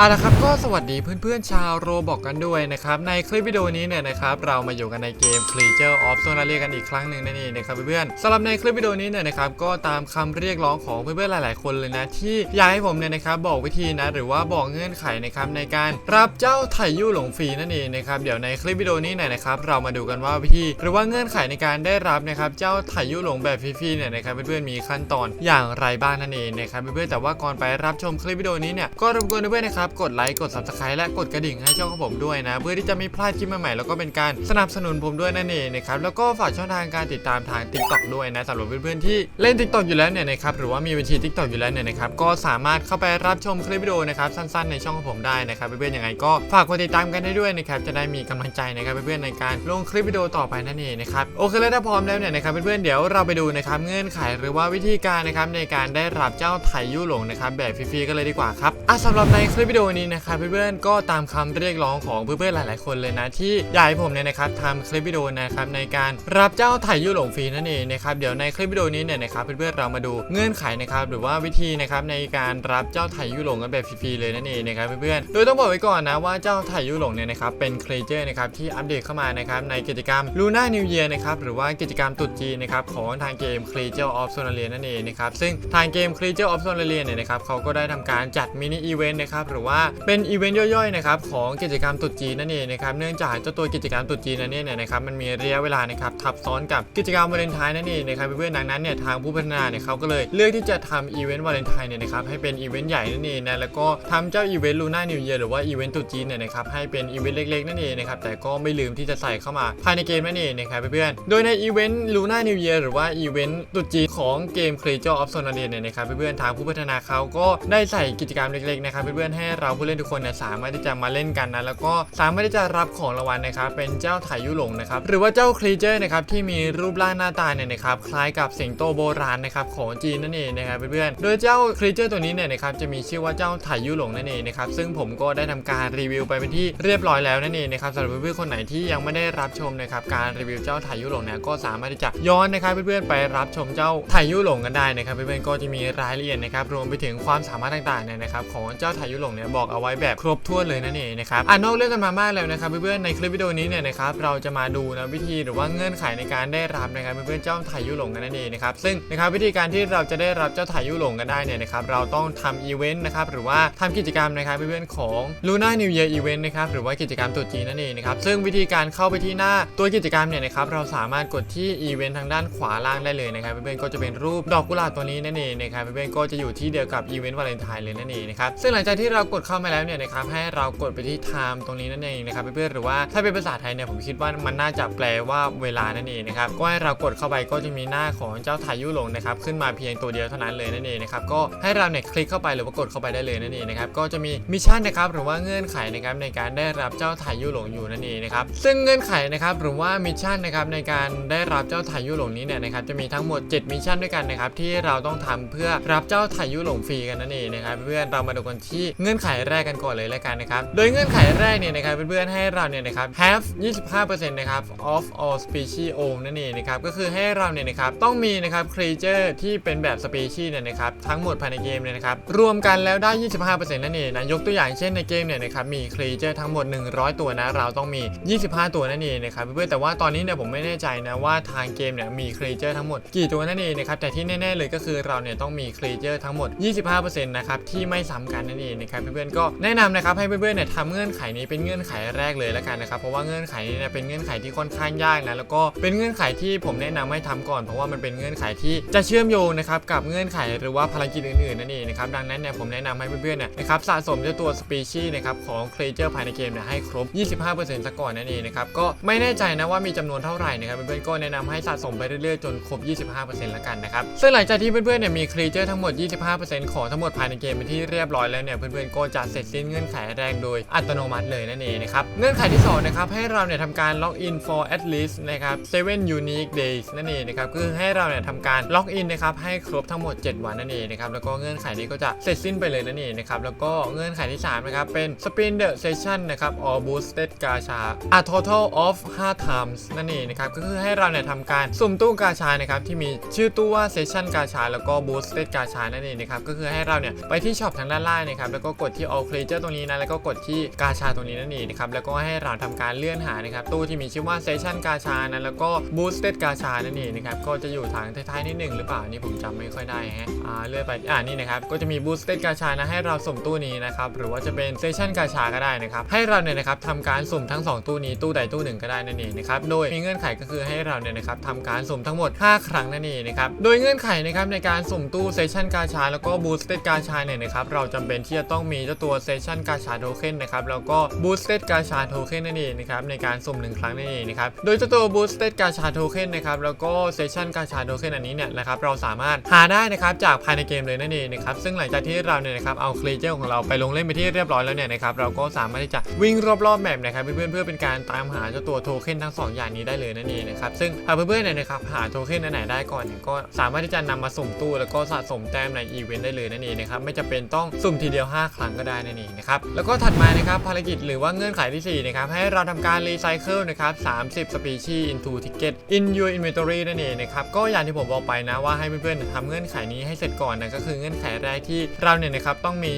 เอาละครับก็สวัสดีเพื่อนๆชาวโรบอกกันด้วยนะครับในคลิปวิดีโอนี้เนี่ยนะครับเรามาอยู่กันในเกม Creature of Sonaria กันอีกครั้งหนึ่งนั่นเองนะครับเพื่อนๆสำหรับในคลิปวิดีโอนี้เนี่ยนะครับก็ตามคำเรียกร้องของเพื่อนๆหลาย ๆ คนเลยนะที่อยากให้ผมเนี่ยนะครับบอกวิธีนะหรือว่าบอกเงื่อนไขนะครับในการรับเจ้าไถยู่หลงฟรีนั่นเองนะครับเดี๋ยวในคลิปวิดีโอนี้เนี่ยนะครับเรามาดูกันว่าวิธีหรือว่าเงื่อนไขในการได้รับนะครับเจ้าไถยู่หลงแบบฟรีๆเนี่ยนะครับเพื่อนๆมีขั้นตอนอย่างไรบ้างนั่นเองนะครับเพื่อนๆแต่ว่าก่อนไปรับชมคลิปวิดีโอนี้เนี่ยก็รบกวนเพื่อนๆนะครับกดไลค์ กด subscribe และกดกระดิ่งให้ช่องของผมด้วยนะ เพื่อที่จะไม่พลาดคลิปใหม่ๆ แล้วก็เป็นการสนับสนุนผมด้วยนั่นเองนะครับ แล้วก็ฝากช่องทางการติดตามทาง TikTok ด้วยนะสำหรับเพื่อนๆที่เล่น TikTok อยู่แล้วเนี่ยนะครับ หรือว่ามีบัญชี TikTok อยู่แล้วเนี่ยนะครับ ก็สามารถเข้าไปรับชมคลิปวิดีโอนะครับสั้นๆ ในช่องของผมได้นะครับ เพื่อนๆยังไงก็ฝากกดติดตามกันได้ด้วยนะครับ จะได้มีกำลังใจนะครับเพื่อนๆในการลงคลิปวิดีโอต่อไปนั่นเองนะครับ โอเคแล้วถ้าพร้อมแล้วเนี่ยนะครับเพื่อนๆเดี๋ยวเราไปดูนะครับเงื่อนไขหรือว่าวิธีการนะครับในการได้รับเจ้าไถยู่หลงนะครับแบบฟรีๆกันเลยดีกว่าครับอะสำหรับในคลิปวิดีโอนี้นะครับเพื่อนๆก็ตามคำเรียกร้องของเพื่อนๆหลาย ๆ คนเลยนะที่อยากให้ผมเนี่ยนะครับทำคลิปวิดีโอนะครับในการรับเจ้าไถ่ยู่หลงฟรีนั่นเองนะครับเดี๋ยวในคลิปวิดีโอนี้เนี่ยนะครับเพื่อนๆเรามาดูเงื่อนไขนะครับหรือว่าวิธีนะครับในการรับเจ้าไถ่ยู่หลงกันแบบฟรีๆเลยนั่นเองนะครับเพื่อนๆโดยต้องบอกไว้ก่อนนะว่าเจ้าไถ่ยู่หลงเนี่ยนะครับเป็นครีเจอร์นะครับที่อัปเดตเข้ามานะครับในกิจกรรม Luna New Year นะครับหรือว่ากิจกรรมตรุษจีนนะครับของทางเกม Creature of Sonaria นั่นเองนะครับซึ่งทางเกม Creature of Sonaria เนี่ยนะครับเขาก็ได้ทำการจัดมินิอีเวนต์นะครับหรือว่าเป็นอีเวนต์ย่อยๆนะครับของกิจกรรมตรุษจีนนั่นเองนะครับเนื่องจากเจ้าตัวกิจกรรมตรุษจีนนั้นเนี่ยนะครับมันมีระยะเวลานะครับทับซ้อนกับกิจกรรมวาเลนไทน์นั่นเองนะครับเพื่อนๆดังนั้นเนี่ยทางผู้พัฒนาเนี่ยเขาก็เลยเลือกที่จะทำอีเวนต์วาเลนไทน์เนี่ยนะครับให้เป็นอีเวนต์ใหญ่นั่นเองนะแล้วก็ทำเจ้าอีเวนต์ลูน่านิวเยียหรือว่าอีเวนต์ตรุษจีนเนี่ยนะครับให้เป็นอีเวนต์เล็กๆนั่นเองนะครับแต่ก็ไม่ลืมที่จะใส่เข้ามาภายในเกมนั่นเองนะครับเพื่อนๆโดยในอีเวนต์ลูน่านิวเยียหรือว่าอีเวนต์ตุจีนของเกม c r a t u r e of Sonaria เนี่ยนะครับเพื่อนๆทางผู้พัฒนาเขาก็ได้ใส่กิจกรรมเล็กๆนะครับเพื่อนๆให้เราผู้เล่นทุกคนเนี่ยสามารถที่จะมาเล่นกันนะแล้วก็สามารถที่จะรับของรางวัลนะครับเป็นเจ้าไถยุหลงนะครับหรือว่าเจ้าครีเจอร์นะครับที่มีรูปร่างหน้าตาเนี่ยนะครับคล้ายกับสิงโตโบราณนะครับของจีนนั่นเองนะครับเพื่อนๆโดยเจ้าครีเจอร์ตัวนี้เนี่ยนะครับจะมีชื่อว่าเจ้าไถยุหลงนั่นเองนะครับซึ่งผมก็ได้ทำการรีวิวไปเป็นที่เรียบร้อยแล้วนั่นเองนะครับสำหรับเพื่อนๆคนไหนที่ยังไม่ได้รับชมนะครับการรีวิวเจ้าไถยุหลงเนี่ยก็สามารถที่จะย้อนนะครับเพื่อนๆไปรับชมเจ้าไถยุหลงกันได้นะครับเพื่อนๆก็จะมีรายละเอียดนะครับรวมไปถึงความสามารถต่างๆเนี่ยนะครับของเจ้าไถยุหลงเนี่ยบอกเอาไว้แบบครบถ้วนเลยนั่นเองนะครับอ่านอกเรื่องกันมามากแล้วนะครับเพื่อนๆในคลิปวิดีโอนี้เนี่ยนะครับเราจะมาดูนะวิธีหรือว่าเงื่อนไขในการได้รับนะครับเพื่อนๆเจ้าไถ่ยุหลงกันนั่นเองนะครับซึ่งนะครับวิธีการที่เราจะได้รับเจ้าไถ่ยุหลงกันได้เนี่ยนะครับเราต้องทำอีเวนต์นะครับหรือว่าทำกิจกรรมนะครับเพื่อนๆของ Luna New Year Event นะครับหรือว่ากิจกรรมตรุษจีนนั่นเองนะครับซึ่งวิธีการเข้าไปที่หน้าตัวกิจกรรมเนี่ยนะครับเราสามารถกดที่อีเวนต์ทางด้านขวาล่างได้เลยนะครับเพื่อนๆก็จะเป็นรูปดอกกุหลาบตัวนี้นั่นเองนะครับเพื่อนๆก็จะอยู่ที่เดียวกับอีเวนต์วาเลนไทน์เลยนั่นเองนะครับซึ่งหลังจากที่เรากดเข้ามาแล้วเนี่ยนะครับให้เรากดไปที่ time ตรงนี้นั่นเองนะครับเพื่อนๆหรือว่าถ้าเป็นภาษาไทยเนี่ยผมคิดว่ามันน่าจะแปลว่าเวลานั่นเองนะครับก็ให้เรากดเข้าไปก็จะมีหน้าของเจ้าถ่ายุหลงนะครับขึ้นมาเพียงตัวเดียวเท่านั้นเลยนั่นเองนะครับก็ให้เราเนี่ยคลิกเข้าไปหรือว่ากดเข้าไปได้เลยนั่นเองนะครับก็จะมีมิชชั่นนะครับหรือว่าเงื่อนไขนะครับในการได้รับเจ้าถ่ายุหลงอยู่นั่นเองนะครับซึ่งเงื่อนไขนะครับหรือว่ามิชชั่นนะครับในการได้รับเจ้าถ่ายุหลงนี้เนี่ยนะครับจะมีทั้งหมด 7 มิชชั่นด้วยกันนะครับที่เราต้องทำเพื่อรับเจ้าถ่ายุหลงฟรีกันนั่นเองนะครับเพื่อนเรามาดูกันที่เงื่อนอนไขแรกกันก่อนเลยแล้วกันนะครับ โดยเงื่อนไขแรกเนี่ยนะครับเพื่อนๆให้เราเนี่ยนะครับ have 25%นะครับ of all species own นั่นเองนะครับก็คือให้เราเนี่ยนะครับต้องมีนะครับ creature ที่เป็นแบบ species เนี่ยนะครับทั้งหมดภายในเกมเนี่ยนะครับรวมกันแล้วได้ 25%นั่นเองนะยกตัวอย่างเช่นในเกมเนี่ยนะครับมี creature ทั้งหมด 100 ตัวนะเราต้องมี 25 ตัวนั่นเองนะครับเพื่อนๆแต่ว่าตอนนี้เนี่ยผมไม่แน่ใจนะว่าทางเกมเนี่ยมี creature ทั้งหมดกี่ตัวนั่นเองนะครับแต่ที่แน่ๆเลยก็คือเราเนี่ยต้องมี creature ทั้งหมด 25%นะครับที่ไม่ซ้ำกันนั่นเองนะครับเพื่อนๆก็แนะนำนะครับให้เพื่อนๆเนี่ยทำเงื่อนไขนี้เป็นเงื่อนไขแรกเลยแล้วกันนะครับเพราะว่าเงื่อนไขนี้เนี่ยเป็นเงื่อนไขที่ค่อนข้างยากนะแล้วก็เป็นเงื่อนไขที่ผมแนะนำให้ทำก่อน เพราะว่ามันเป็นเงื่อนไขที่จะเชื่อมโยงนะครับกับเงื่อนไขหรือว่าภารกิจอื่นๆนั่นเองนะครับดังนั้นเนี่ยผมแนะนำให้เพื่อนๆเนี่ยนะครับสะสมเจ้าตัวสปีชีส์นะครับของเครเจอร์ภายในเกมเนี่ยให้ครบ 25%ซะก่อนนั่นเองนะครับก็ไม่แน่ใจนะว่ามีจำนวนเท่าไหร่นะครับเพื่อนๆก็แนะนำให้สะสมไปเรื่อยๆจนครบ 25%แล้วกันนะครับซึ่งหลังจากที่เพื่อนๆเนี่ยมีเครเจอร์ทั้งหมด 25%ของทั้งหมดภายในเกมเป็นที่เรียบร้อยแล้วเนี่ยเพื่อนๆก็ก็จะเสร็จสิ้นเงื่อนไขแรกโดยอัตโนมัติเลยนั่นเองนะครับเงื่อนไขที่สองนะครับให้เราเนี่ยทำการล็อกอิน for at least นะครับ7 unique days นั่นเองนะครับก็คือให้เราเนี่ยทำการล็อกอินนะครับให้ครบทั้งหมด 7 วันนั่นเองนะครับแล้วก็เงื่อนไขนี้ก็จะเสร็จสิ้นไปเลยนั่นเองนะครับแล้วก็เงื่อนไขที่3นะครับเป็น spin the session นะครับ or boosted gacha a total of 5 times นั่นเองนะครับก็คือให้เราเนี่ยทำการสุ่มตู้กาชานะครับที่มีชื่อตู้ว่า session กาชา แล้วก็ boosted กาชานั่นเองนะครับก็คือให้เราเนี่ยไปที่ช็อปทางด้านล่างนะครับแล้วก็กดที่ all creature ตรงนี้นะแล้วก็กดที่กาชาตรงนี้นั่นเองนะครับแล้วก็ให้เราทำการเลื่อนหานะครับตู้ที่มีชื่อว่า session กาชานะแล้วก็ boosted กาชานั่นเองนะครับก็จะอยู่ทางท้ายๆนิดหนึ่งหรือเปล่านี่ผมจำไม่ค่อยได้ฮะอ่าเลื่อนไปอ่านี่นะครับก็จะมี boosted กาชานะให้เราสุ่มตู้นี้นะครับหรือว่าจะเป็น session กาชาก็ได้นะครับให้เราเนี่ยนะครับทำการสุ่มทั้ง 2 ตู้นี้ตู้ใดตู้หนึ่งก็ได้นั่นเองนะครับโดยมีเงื่อนไขก็คือให้เราเนี่ยนะครับทำการสุ่มทั้งหมด 5 ครั้งนั่นเองนะครับโดยเงื่อนไขนะครับในการสุ่มตู้ session กาชาแล้วก็ boosted กาชาเนี่ยนะครับเราจำเป็นที่จะต้องมีเจ้าตัว session กาชาโทเค็นนะครับแล้วก็ boosted กาชาโทเค็นนั่นเองนะครับในการสุ่มหนึ่งครั้งนั่นเองนะครับโดยเจ้าตัว boosted กาชาโทเค็นนะครับแล้วก็ session กาชาโทเค็นอันนี้เนี่ยนะครับเราสามารถหาได้นะครับจากภายในเกมเลยนั่นเองนะครับซึ่งหลังจากที่เราเนี่ยนะครับเอาครีเจอร์ของเราไปลงเล่นไปที่เรียบร้อยแล้วเนี่ยนะครับเราก็สามารถที่จะวิ่งรอบๆแมปนะครับเพื่อนๆเพื่อเป็นการตามหาเจ้าตัวโทเค็นทั้งสองอย่างนี้ได้เลยนั่นเองนะครับซึ่งหากเพื่อนๆเนี่ยนะครับหาโทเค็นอันไหนได้ก่อนเนี่ยก็สามารถที่จะนำมาสุ่มตู้ แล้วก็สะสมแต้มในอีเวนต์ได้เลยนั่นเองนะครับไม่จำเป็นต้องสุ่มทีเดียว5ครั้งก็ได้นั่นเองนะครับแล้วก็ถัดมานะครับภารกิจหรือว่าเงื่อนไขที่4นะครับให้เราทำการรีไซเคิลนะครับ30 species into ticket in your inventory นั่นเองนะครับก็อย่างที่ผมบอกไปนะว่าให้เพื่อนๆทำเงื่อนไขนี้ให้เสร็จก่อนนะก็คือเงื่อนไขแรกที่เราเนี่ยนะครับต้องมี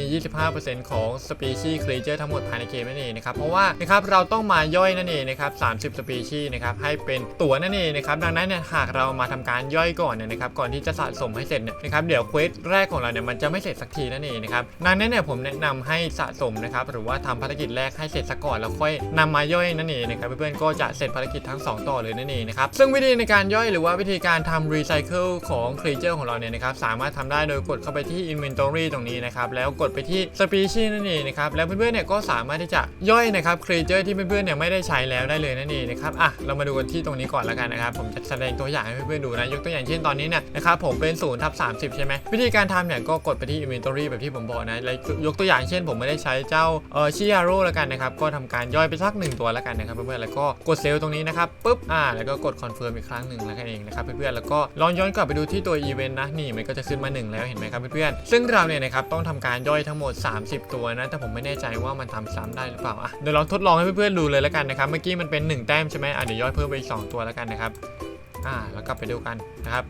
25%ของ species creature ทั้งหมดภายในเกมนั่นเองนะครับเพราะว่านะครับเราต้องมาย่อยนั่นเองนะครับ30 species นะครับให้เป็นตัวนั่นเองนะครับดังนั้นเนี่ยหากเรามาทำการย่อยก่อนเนี่ยนะครับก่อนที่จะสะสมให้เสร็จเนี่ยนะครับเดี๋ยวเควสแรกของเราเนี่ยมันจะไม่เสร็จสักทีนั่นเองนะครับดังนั้นเนี่ยผมแนะนำให้สะสมนะครับหรือว่าทำภารกิจแรกให้เสร็จซะก่อนแล้วค่อยนำมาย่อยนั่นเองนะครับเพื่อนๆก็จะเสร็จภารกิจทั้ง 2 ต่อเลยนั่นเองนะครับซึ่งวิธีในการย่อยหรือว่าวิธีการทำรีไซเคิลของครีเจอร์ของเราเนี่ยนะครับสามารถทำได้โดยกดเข้าไปที่ Inventory ตรงนี้นะครับแล้วกดไปที่ Species นั่นเองนะครับแล้วเพื่อนๆเนี่ยก็สามารถที่จะย่อยนะครับครีเจอร์ที่เพื่อนๆเนี่ยไม่ได้ใช้แล้วได้เลยนั่นเองนะครับอะเรามาดูกันที่ตรงนี้ก่อนแล้วกันนะครับผมจะแสดงตัวอย่างให้เพื่อนๆดูนะยกตัวอย่างเช่นตอนนี้เนี่ยนะครับผมเป็น0ทับ30 ใช่ไหมวิธีการทำเนี่ยก็กดไปที่ Inventory แบบที่ผมบอกนะแล้วยกตัวตัวอย่างเช่น ผมไม่ได้ใช้เจ้าเออชิยาโร่แล้วกันนะครับก็ทำการย่อยไปสักหนึ่งตัวแล้วกันนะครับเพื่อนๆแล้วก็กดเซลล์ตรงนี้นะครับปุ๊บอ่าแล้วก็กดคอนเฟิร์มอีกครั้งหนึ่งแล้วกันเองนะครับเพื่อนๆแล้วก็ลองย้อนกลับไปดูที่ตัวอีเวนต์นะนี่มันก็จะขึ้นมา 1 แล้วเห็นไหมครับเพื่อนๆซึ่งเราเนี่ยนะครับต้องทำการย่อยทั้งหมด 30 ตัวนะแต่ผมไม่แน่ใจว่ามันทำซ้ำได้หรือเปล่าอะเดี๋ยวลองทดลองให้เพื่อนๆดูเลยแล้วกันนะครับเมื่อกี้มันเป็น 1 แต้มใช่ไหมอะเดี๋ยวย่อยเพิ่มไปอีก2ตัวแล้วกันนะครับอ่าแล้วกลับไปดูกันนะครับ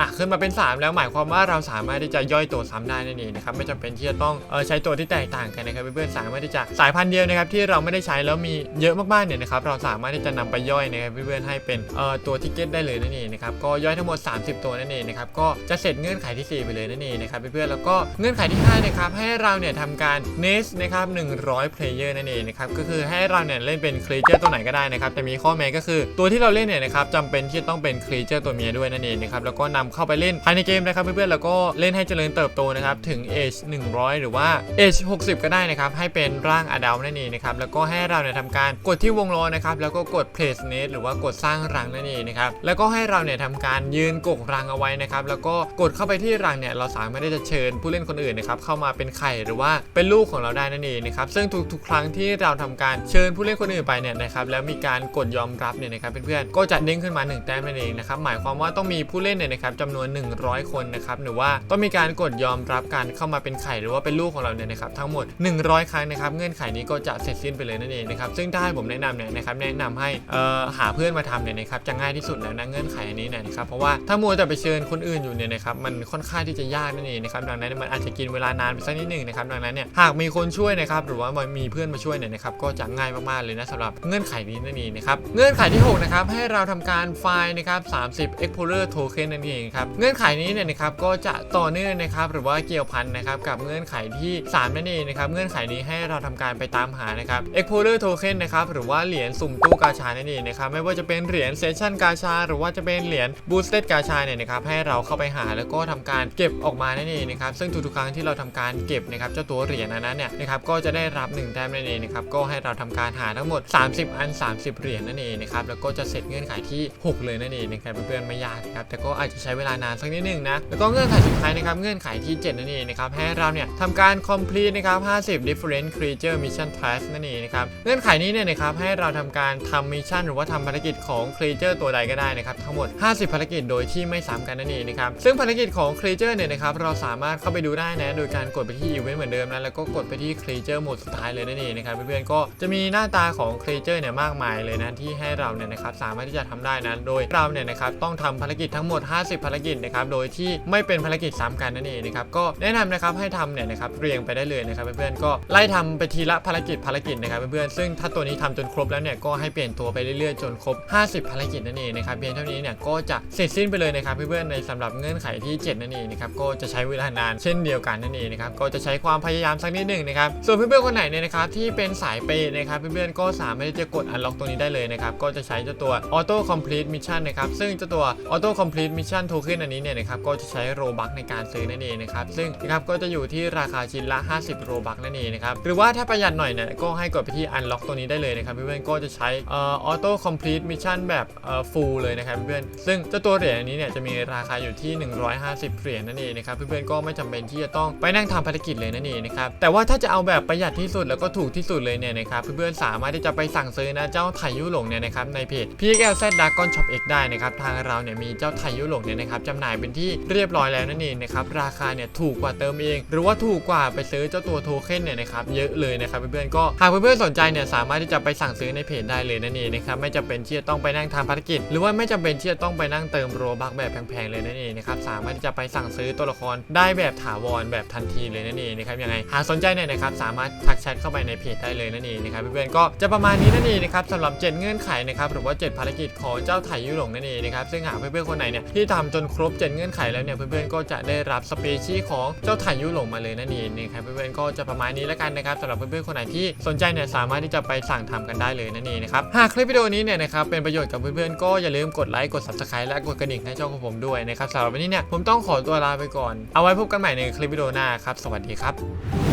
อะขึ้นมาเป็น 3 แล้วหมายความว่าเราสามารถที่จะย่อยตัวซ้ำได้นั่นเองนะครับไม่จำเป็นที่จะต้องเออใช้ตัวที่แตกต่างกันนะครับเพื่อนๆสามารถที่จะสายพันธุ์เดียวนะครับที่เราไม่ได้ใช้แล้วมีเยอะมากๆเนี่ยนะครับเราสามารถที่จะนำไปย่อยนะครับเพื่อนๆให้เป็นเอ่อตัวทิกเก็ตได้เลยนั่นเองนะครับก็ย่อยทั้งหมด 30 ตัวนั่นเองนะครับก็จะเสร็จเงื่อนไขที่ 4 ไปเลยนั่นเองนะครับเพื่อนๆแล้วก็เงื่อนไขที่5นะครับให้เราเนี่ยทำการ nest นะครับ100 player นั่นเองนะครับก็คือให้เราเนี่ยเล่นเป็น creature ตัวไหนก็ได้นะครับแต่มีข้อแม้ก็คือตัวที่เราเล่นเนี่ยนะครับจำเป็นที่จะต้องเป็น creature ตัวเมียด้วยนั่นเองนะครับแล้วก็นำเข้าไปเล่นภายในเกมนะครับเพื่อนๆแล้วก็เล่นให้เจริญเติบโตนะครับถึง age 100 หรือว่า age 60 ก็ได้นะครับให้เป็นร่างอดัลนั่นเองนะครับแล้วก็ให้เราเนี่ยทำการกดที่วงล้อนะครับแล้วก็กด place nest หรือว่ากดสร้างรังนั่นเองนะครับแล้วก็ให้เราเนี่ยทำการยืนกกรังเอาไว้นะครับแล้วก็กดเข้าไปที่รังเนี่ยเราสามารถที่จะเชิญผู้เล่นคนอื่นนะครับเข้ามาเป็นไข่หรือว่าเป็นลูกของเราได้นั่นเองนะครับซึ่งทุกๆ ครั้งที่เราทำการเชิญผู้เล่นคนอื่นไปเนี่ยนะครับแล้วมีการกดยอมรับเนี่ยนะครับเพื่อนๆก็จะเด้งขึ้นมาหนึ่งแต้มนั่นเองนะครับหมายความว่าต้องมีผู้เล่นเนี่ยนะครับจำนวน 100 คนนะครับหรือว่าต้องมีการกดยอมรับการเข้ามาเป็นไข่หรือว่าเป็นลูกของเราเนี่ยนะครับทั้งหมด 100 ครั้งนะครับเงื่อนไขนี้ก็จะเสร็จสิ้นไปเลยนั่นเองนะครับซึ่งถ้าให้ผมแนะนำเนี่ยนะครับแนะนำให้หาเพื่อนมาทำเนี่ยนะครับจะง่ายที่สุดแล้วนะเงื่อนไขอันนี้เนี่ยนะครับเพราะว่าถ้ามัวแต่ไปเชิญคนอื่นอยู่เนี่ยนะครับมันค่อนข้างที่จะยากนั่นเองนะครับดังนั้นมันอาจจะกินเวลานานไปสักนิดหนึ่งนะครับดังนั้นเนี่ยหากมีคนช่วยนะครับหรือว่ามีเพื่อนมาช่วยเนี่ยนะครับก็จะง่ายมากๆเลยนะสำหรับเงื่อนไขนี้นั่นเองนะครับเงื่อนไขที่หกนะครับให้เราทำการไฟล์นะครับ30 explorer token นั่นเองครับเงื่อนไขนี้เนี่ยนะครับก็จะต่อเนื่องนะครับหรือว่าเกี่ยวพันนะครับกับเงื่อนไขที่3นั่นเองนะครับเงื่อนไขนี้ให้เราทำการไปตามหานะครับ explorer token นะครับหรือว่าเหรียญสุ่มตู้กาชานั่นเองนะครับไม่ว่าจะเป็นเหรียญ session กาชา หรือว่าจะเป็นเหรียญ boosted กาชาเนี่ยนะครับให้เราเข้าไปหาแล้วก็ทำการเก็บออกมานั่นเองนะครับซึ่งทุกๆครั้งที่เราทำการเก็บนะครับเจ้าตัวเหรียญนั้นเนี่ยนะครับก็จะได้รับ1แต้มนั่นเองนะครับก็ให้เราทำการหาทั้งหมด 30 อัน 30 เหรียญนั่นเองนะครับแล้วก็จะเสร็จเงื่อนไขที่ 6 เลยนั่นเองนะครับเพื่อนๆไม่ยากนะครับแต่ก็อาจจะใช้ช้เวลานานสักนิดหนึงนะ แล้วก็เงื่อนไขสุดท้ายนะครับ เงื่อนไขที่ 7 นั่นเองนะครับ ให้เราเนี่ยทำการ complete นะครับ 50 different creature mission task นั่นเองนะครับ เงื่อนไขนี้เนี่ยนะครับ ให้เราทำการทำมิชชั่นหรือว่าทำภารกิจของ creature ตัวใดก็ได้นะครับ ทั้งหมด 50 ภารกิจโดยที่ไม่ซ้ำกันนั่นเองนะครับ ซึ่งภารกิจของ creature เนี่ยนะครับ เราสามารถเข้าไปดูได้นะ โดยการกดไปที่ event เหมือนเดิมนะแล้วก็กดไปที่ creature โหมดสุดท้ายเลยนั่นเองนะครับ เพื่อนๆ ก็จะมีหน้าตาของ creature เนี่ยมากมายเลยนะที่ให้เราเนี่ยนะครับสามารถที่จะทำได้นะโดยเราเนี่ยนะครับต้องทำภารกิจทั้งหมด 50ภารกิจนะครับโดยที่ไม่เป็นภารกิจซ้ำกันนั่นเองนะครับก็แนะนำนะครับให้ทำเนี่ยนะครับเรียงไปได้เลยนะครับเพื่อนๆก็ไล่ทำไปทีละภารกิจภารกิจนะครับเพื่อนๆซึ่งถ้าตัวนี้ทำจนครบแล้วเนี่ยก็ให้เปลี่ยนตัวไปเรื่อยๆจนครบ 50 ภารกิจนั่นเองนะครับเพียงเท่านี้เนี่ยก็จะเสร็จสิ้นไปเลยนะครับเพื่อนๆในสำหรับเงื่อนไขที่ 7 นั่นเองนะครับก็จะใช้เวลานานเช่นเดียวกันนั่นเองนะครับก็จะใช้ความพยายามสักนิดหนึ่งนะครับส่วนเพื่อนๆคนไหนเนี่ยนะครับที่เป็นสายเปย์นะครับเพื่อนๆก็สามารถที่จะกด unlock ตัวนี้ได้เลยนะครับก็จะใช้เจ้าตัว auto complete mission นะครับซึ่งเจ้าตัว auto complete mission token อันนี้เนี่ยนะครับก็จะใช้โรบัคในการซื้อนั่นเองนะครับซึ่งนะครับก็จะอยู่ที่ราคาชิ้นละ 50 โรบัคนั่นเองนะครับหรือว่าถ้าประหยัดหน่อยเนี่ยก็ให้กดไปที่ unlock ตัวนี้ได้เลยนะครับเพื่อนๆก็จะใช้ออ auto complete mission แบบเอ่อ full เลยนะครับเพื่อนๆซึ่งเจ้าตัวเหรียญอันนี้เนี่ยจะมีราคาอยู่ที่ 150 เหรียญนั่นเองนะครับเพื่อนๆก็ไม่จำเป็นที่จะต้องไปนั่งทำภารกิจเลยนั่นเองนะครับแต่ว่าถ้าจะเอาแบบประหยัดที่สุดแล้วก็ถูกที่สุดเลยเนี่ยนะครับเพื่อนๆสามารถที่จะไปสั่งซื้อนะเจ้าไทยยุหลงเนี่ยนะครับในเพจ PXLZ Dragon Shop X ได้นะครับทางเราเนี่ยมีเจ้าไทยยุหลงเนี่ยนะครับจำหน่ายเป็นที่เรียบร้อยแล้วนั่นเองนะครับราคาเนี่ยถูกกว่าเติมเอง หรือว่าถูกกว่าไปซื้อเจ้าตัวโทเค็นเนี่ยนะครับเยอะเลยนะครับเพื่อนๆก็หากเพื่อนๆสนใจเนี่ยสามารถที่จะไปสั่งซื้อในเพจได้เลยนั่นเองนะครับไม่จำเป็นที่จะต้องไปนั่งทำภารกิจ หรือว่าไม่จำเป็นที่จะต้องไปนั่งเติมโรบักแบบแพงๆเลยนั่นเองนะครับสามารถที่จะไปสั่งซื้อตัวละครได้แบบถาวรแบบทันทีเลยนั่นเองนะครับยังไงหากสนใจเนี่ยนะครับสามารถทักแชทเข้าไปในเพจได้เลยนั่นเองนะครับเพื่อนๆก็จะประมาณนี้นั่นเองนะครับสำหรับ 7 เงื่อนไขนะครับหรือว่า 7 ภารกิจของเจ้าไถยุหลงนั่นเองนะครับซึ่งหากเพื่อนๆคนไหนเนี่ยที่ทำจนครบ 7 เงื่อนไขแล้วเนี่ยเพื่อนๆก็จะได้รับสเปเชียลของเจ้าไถยุหลงมาเลยนั่นเองนะครับเพื่อนๆก็จะประมาณนี้แล้วกันนะครับสำหรับเพื่อนๆคนไหนที่สนใจเนี่ยสามารถที่จะไปสั่งทำกันได้เลยนั่นเองนะครับหากคลิปวิดีโอนี้เนี่ยนะครับเป็นประโยชน์กับเพื่อนๆก็อย่าลืมกดไลค์กด subscribe และกดกระดิ่งให้ช่องของผมด้วยนะครับสำหรับวันนี้เนี่ยผมต้องขอตัวลาไปก่อน เอาไว้พบกันใหม่ในคลิปวิดีโอหน้าครับสวัสดีครับ